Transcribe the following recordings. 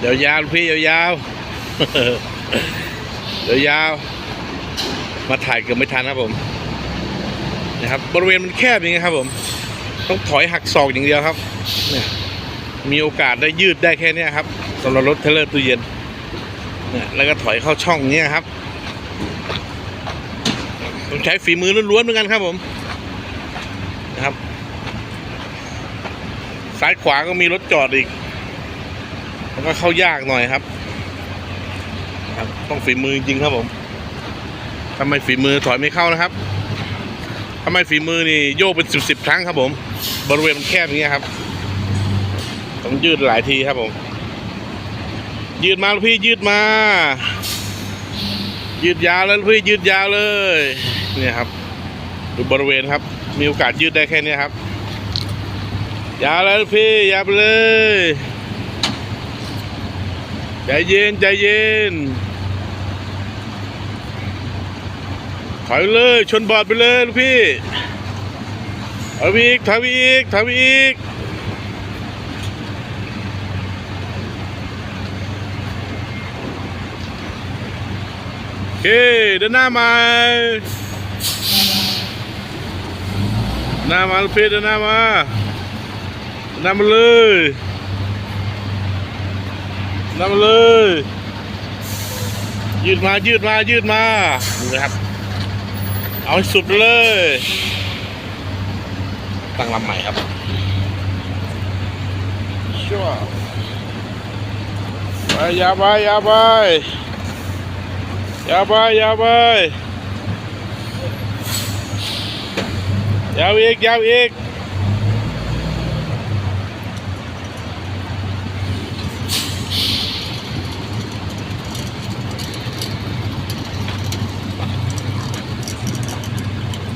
เดี๋ยวยาวพี่ยาวยาวๆยวยาว มาถ่ายเกือบไม่ทันครับผมนะครับ บริเวณมันแคบอย่างเงี้ครับ ผม ต้องถอยหักศอกอย่างเดียวครับเนี่ยมีโอกาสได้ยืดได้แค่นี้ครับสำหรับรถเทเลอร์ตู้เย็นเนี่ยแล้วก็ถอยเข้าช่องเนี้ยครับต้องใช้ฝีมือล้วนๆเหมือนกันครับผมนะครับ ซ้ายขวาก็มีรถจอดอีก แล้วก็เข้ายากหน่อยครับ ครับต้องฝีมือจริงๆครับผมถ้าไม่ฝีมือถอยไม่เข้านะครับถ้าไม่ฝีมือนี่โยกเป็นสิบสิบครั้งครับผม บริเวณมันแคบอย่างเงี้ยครับ ต้องยืดหลายทีครับผม ยืดมาลูกพี่ยืดมา ยืดยาวแล้วลูกพี่ยืดยาวเลยเนี่ยครับดูบริเวณครับ มีโอกาสยืดได้แค่เนี้ยครับยาวแล้วลูกพี่ยาวไปเลย ใจเย็นใจเย็นถอยเลยชนบอดไปเลยลูกพี่ถอยไปอีกถอยอีกถอยอีกโอเคเดินหน้ามาหน้ามาลูกพี่เดินหน้ามาเดินหน้ามาเลย นหน้ามาเลย ยืดมายืดมายืดมาดูนะครับ เอาสุดเลย ตั้งลำใหม่ครับชั่วไปยาไปยาไปยาไปยาไปยาวอีกยาวอีก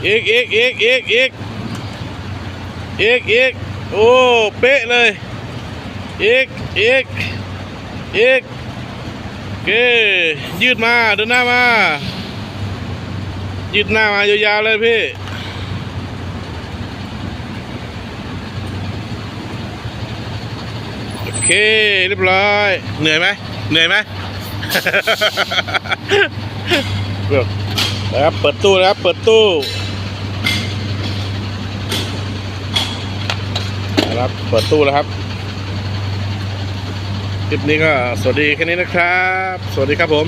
อีกอีกอีกอีกอีกอีกอีกโอ้เป๊ะเลยอีกอีกอีกโอเคยืดมาเดินหน้ามา ยืดหน้ามายาวๆเลยพี่โอเคเรียบร้อยเหนื่อยไหมเหนื่อยไหมเปิดนะครับเปิดตู้นะครับเปิดตู้นะ ครับเปิดตู้แล้วครับคลิปนี้ก็สวัสดีแค่นี้นะครับ สวัสดีครับผม